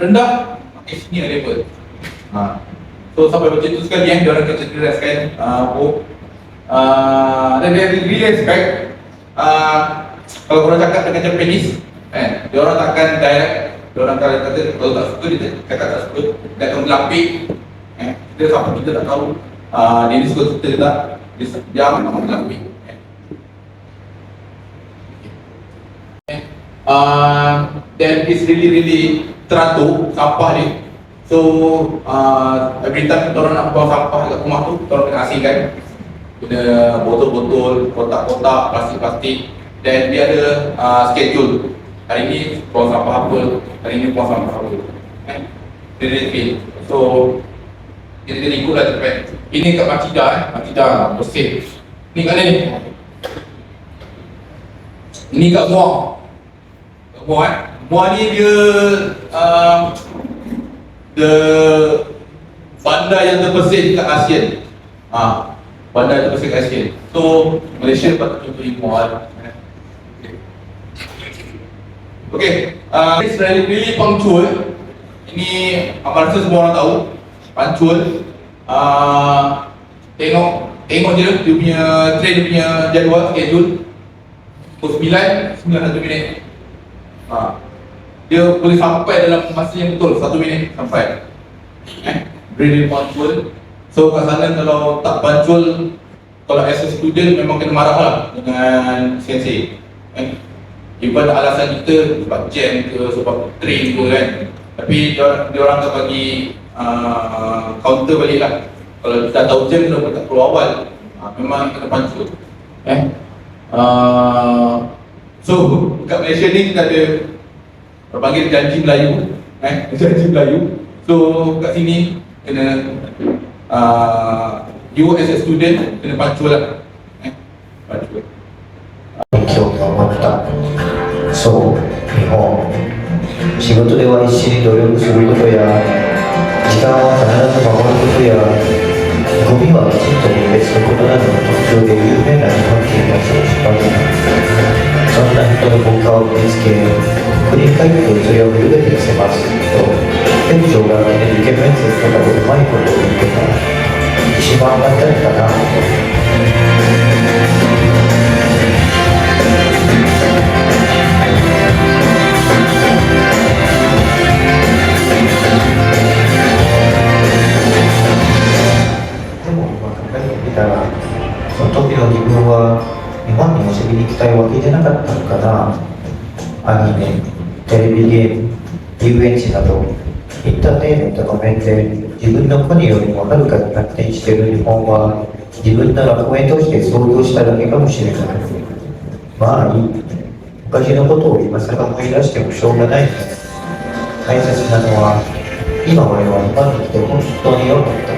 rendah, makin senior level. Ha. So sampai macam tu sekali yang dia orang akan jelaskan uh, oh, uh, dan dia really expect uh, kalau orang cakap dengan Japanese eh, dia orang takkan direct dia orang akan kata kalau tak suka dia cakap tak suka. Dia akan melapik eh, dia sampai kita tak tahu. Uh, dia ni suka kita ke tak? Dia, dia akan melapik eh. Uh, then it's really really teratur sampah ni. So uh, every time kita orang nak buang sampah dekat rumah tu, kita orang kena asingkan. Kena botol-botol, kotak-kotak, plastik-plastik. Dan dia ada uh, schedule. Hari ni buang sampah apa, hari ni buang sampah apa. Eh? Dia dia feel So Dia dia ikut lah cepat Ini kat Makida eh, Makida bersih. Ni kat ni? Ini kat Muar. Kat Muar eh Muar ni dia uh, the bandar yang terbersih kat ASEAN. Ha, bandar yang terbersih kat ASEAN. So, Malaysia patut contoh mual. Okay, uh, it's really, really punctual. Ini apa rasa semua orang tahu. Punctual. Uh, tengok tengok je dia punya train dia punya jadual schedule. Pukul 9, 9 minit. Ha, dia boleh sampai dalam masa yang betul. Satu minit sampai. Eh really punctual. So kat sana kalau tak punctual kalau as a student memang kena marah lah dengan sensei. Eh even alasan kita sebab jam ke sebab train ke kan. Tapi dia, orang akan bagi uh, counter balik lah. Kalau kita tahu jam kita tak keluar awal. Uh, memang kena punctual. Eh uh, so kat Malaysia ni kita ada berpanggil janji Melayu eh janji Melayu so kat sini kena uh, you as a student kena pancul lah eh pancul 興味を持ったそう日本仕事では必死に努力することや時間は必ず守ることやゴミはきちんと分別することなどの特徴で有名な日本人がそうしますそんな 人の効果を見つけ振り返ってそれを茹でてみせます。と店長が受験面接とかでうまいことを言ってた。ら一番当たりかな。とかったのかなアニメテレビゲーム遊園地などエンターテインメントの面で自分の国よりもはるかに発展している日本は自分の楽園として想像しただけかもしれない。まあいい。昔のことを今更思い出してもしょうがない。大切なのは今俺は日本に来て本当に良かった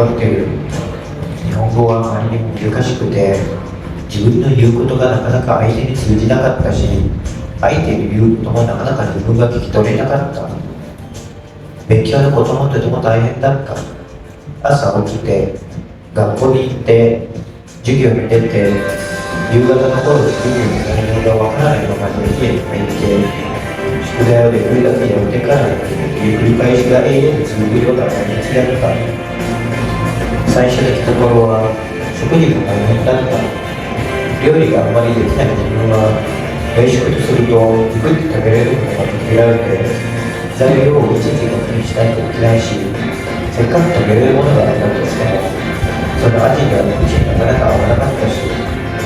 記憶に残っている日本語はあまりにも難しくて自分の言うことがなかなか相手に通じなかったし相手に言うこともなかなか自分が聞き取れなかった。勉強のこともとても大変だった。朝起きて学校に行って授業に出て夕方の頃授業の内容がわからないままで家に帰って宿題をできるだけやってからいう繰り返しが永遠に続くような毎日だった。最初に来た頃は食事が大変だった料理があんまりできない自分は外食とするとゆっくり食べれるものが限られて材料をいちいち確認しないといけないしせっかく食べれるものがあったとしてもその味には口になかなか合わなかったし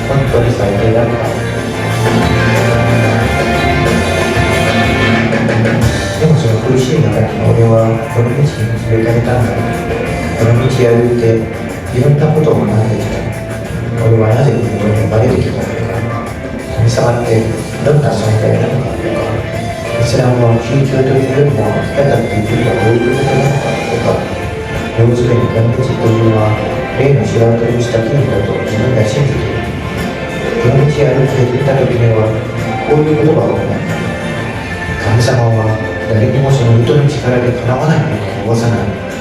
本当に最低だったでもその苦しい中に俺はこの道に連れられたんだこの道を歩いていろんなことを学んできた俺はなぜここに生まれてきたのか神様ってどんな存在なのかとかイスラムは宗教というよりも生き方っていうことはどういうことなのかとか要するに万物というのは霊の知らわとした権利だと自分が信じているこの道を歩き始めた時にはこういう言葉を行った神様は誰にもその糸の力でかなわないものを起こさない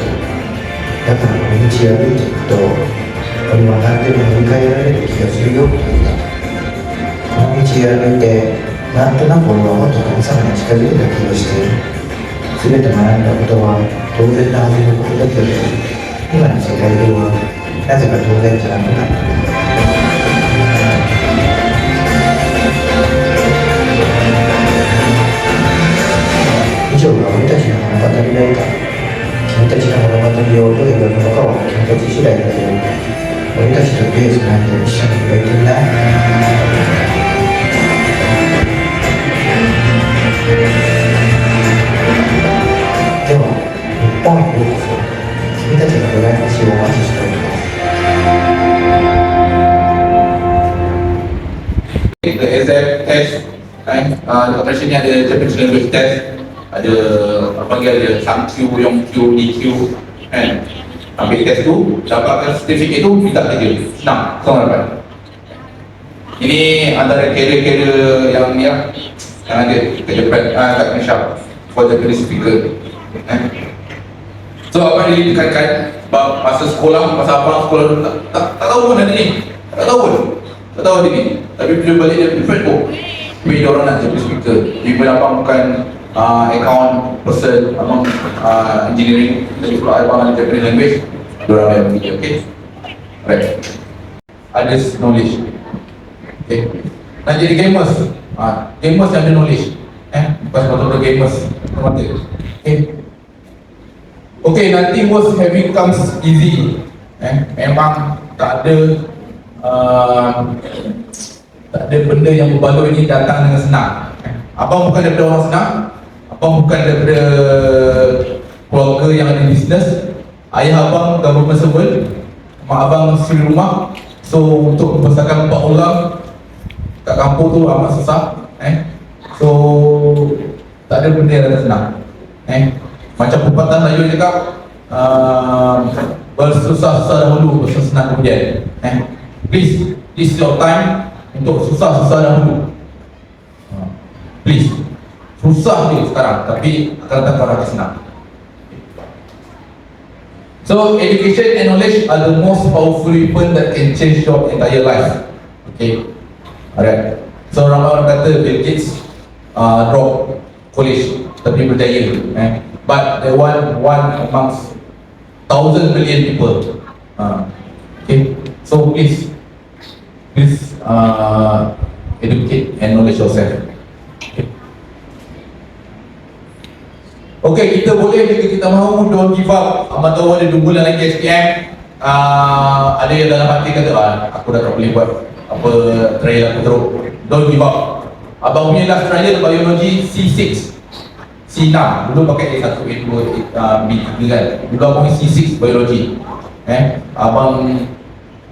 だからこの道を歩いていくと俺は何でも乗り換えられる気がするよと言ったこの道を歩いてなんとなく俺はもっと神様に近づいた気がしている全て学んだことは当然なはずのことだけど今の世界ではなぜか当然じゃなくなっている以上が俺たちの物語だった。君たちの物語をどう描くのかは君たち次第だけど俺たちと手をつないで一緒に描いてみなでは日本へようこそ君たちのご来日をお待ちしております The exam test kan uh, dekat Malaysia ni ada Japanese language test. Ada apa panggil ada SAMQ, YOMQ, DQ kan? Ambil test tu dapatkan sertifikat tu minta kerja. Senang senang dapat. Ini antara kira-kira yang ni lah. Yang ada kat Japan, uh, kat Malaysia. For Japanese speaker kan? So apa yang bab masa sekolah, masa abang sekolah tak, tak, tak tahu pun ada ni. Tak tahu pun. Tak tahu ada ni. Tapi bila balik dia different oh Tapi dia orang nak jadi speaker. Abang bukan uh, account person Abang uh, engineering Jadi kalau ada Japanese language Dia orang yang okay? Alright Others knowledge. Okay. Nak jadi gamers. Uh, Gamers yang ada knowledge. Eh Bukan sepatutnya gamers. Mata Okay. Okay, nothing was having comes easy. Eh, memang tak ada uh, tak ada benda yang berbaloi ini datang dengan senang. Eh, abang bukan daripada orang senang. Abang bukan daripada keluarga yang ada bisnes. Ayah abang government servant. Mak abang isteri rumah. So untuk membesarkan empat orang kat kampung tu amat susah. Eh, so tak ada benda yang datang senang. Eh, macam pepatah Melayu cakap uh, Bersusah-susah dahulu, bersenang kemudian eh? Please, this is your time Untuk susah-susah dahulu uh, Please Susah ni sekarang, tapi akan datang ke senang. So, education and knowledge are the most powerful weapon that can change your entire life. Okay? Alright. So, ramai orang kata Bill Gates uh, drop college tapi berjaya eh? but the one one amongst thousand million people uh, okay? So please please uh, educate and knowledge yourself okay kita boleh jika kita mahu don't give up. Ahmad tahu ada 2 bulan lagi SPM uh, ada yang dalam hati kata ah, aku dah tak boleh buat apa trial aku teruk. Don't give up. Abang punya last trial biology C6 C6 Dulu pakai A1, A2, uh, B3 kan. Dulu abang C6 biology. Eh, abang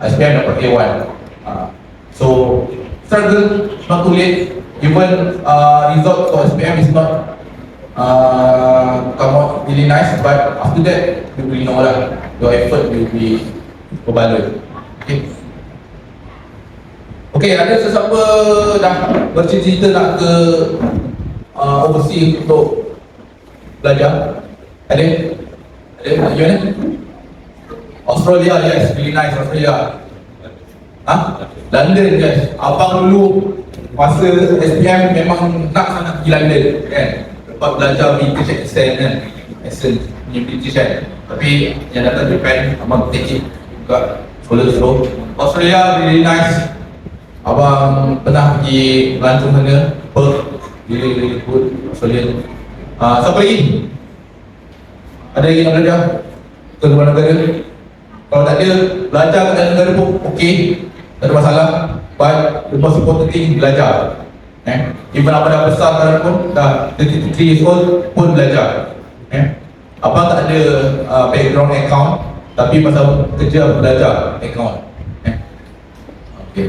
SPM dapat A1 uh, So, struggle, not too late. Even uh, result for SPM is not uh, come out really nice But after that, you really know lah Your effort will be berbaloi Okay Okey, ada sesiapa dah bercita-cita nak ke uh, overseas untuk belajar? Ada? Ada? Nak mana? Australia, yes. Really nice, Australia. Ha? London, yes. Abang dulu masa SPM memang nak sangat pergi London, kan? Dapat belajar British accent kan? Accent punya British kan? Tapi yang datang Japan, abang take it juga slow-slow. Australia, really nice. Abang pernah pergi Lancung sana Perth Really really good Australia uh, Siapa lagi? Ada lagi nak belajar? Ke luar negara? Kalau tak ada Belajar kat negara pun okey Tak ada masalah But the most important thing Belajar eh? Even abang dah besar sekarang pun Dah 33 years old Pun belajar. Eh? Abang tak ada uh, background account Tapi pasal kerja belajar account. Eh? Okay.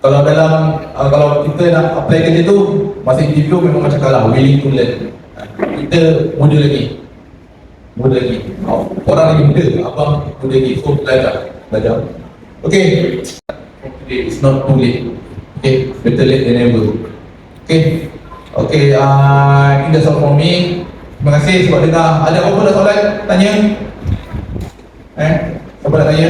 Kalau dalam uh, kalau kita nak apply kerja tu masa interview memang macam kalah willing to learn. Kita muda lagi. Muda lagi. Orang lagi muda abang muda lagi. So belajar. Belajar. Okay. Today it's not too late. Okay better late than never okay okay uh, ini dah soal from me. Terima kasih sebab dengar. Ada apa-apa soalan? Tanya? Eh apa nak tanya